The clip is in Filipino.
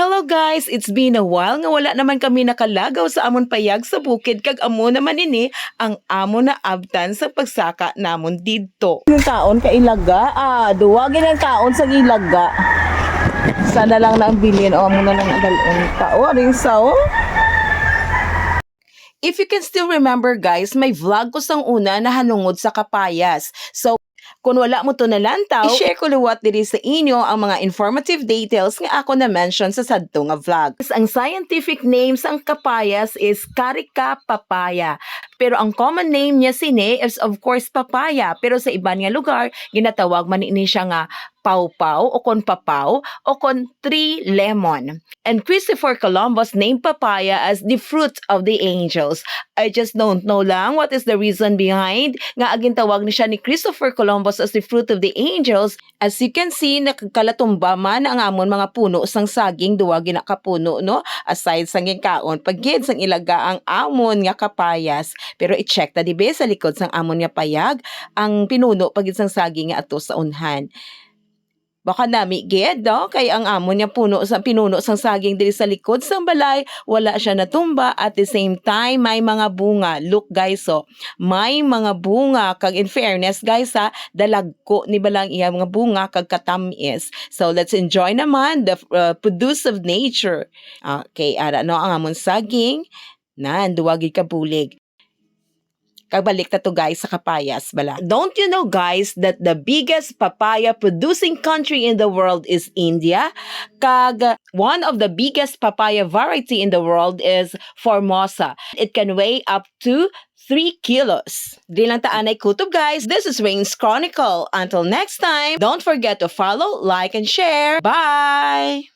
Hello guys, it's been a while nga wala naman kami nakalagaw sa amon payag sa bukid kag amo naman ini ang amo na abtan sa pagsaka namon didto. Yung kaon ka ilaga, ah, duwagin ang kaon sa ilaga. Sana lang na ang bilin o amo na lang adalon pa. O, rin sa o. If you can still remember guys, may vlog ko sang una na hanungod sa kapayas. So, kung wala mo to nalantaw, i-share ko luwat diri sa inyo ang mga informative details nga ako na mention sa sadto nga vlog. Ang scientific name sang kapayas is Carica papaya. Pero ang common name niya sine is of course papaya. Pero sa iban nga lugar, ginatawag man ini siya nga pawpaw o kon papaw o kon tree lemon. And Christopher Columbus named papaya as the fruit of the angels. I just don't know lang what is the reason behind nga aging tawag ni siya ni Christopher Columbus as the fruit of the angels. As you can see, nakakalatumba man ang amon mga puno sang saging duwagi na kapuno, no? Aside sang kaon, pagid sang ilaga ang amon nga kapayas. Pero i-check ta dibe sa likod sang amon nga payag ang pinuno pagid sang saging nga ato sa unhan. Baka nami gid, no? Kay ang amo niya puno sa pinuno sang saging diri sa likod sang balay, wala siya natumba at the same time may mga bunga. Look guys, so may mga bunga kag in fairness guys ha, dalagko ni balang iya mga bunga kag katamis. So let's enjoy naman the uh, produce of nature. Okay, ara no ang amon saging nan duwagi ka bulig. Kagbalik ta to guys sa kapayas bala. Don't you know guys that the biggest papaya producing country in the world is India? Kag one of the biggest papaya variety in the world is Formosa. It can weigh up to 3 kilos. Di lang taan ay kutob guys. This is Rain's Chronicle. Until next time, don't forget to follow, like, and share. Bye!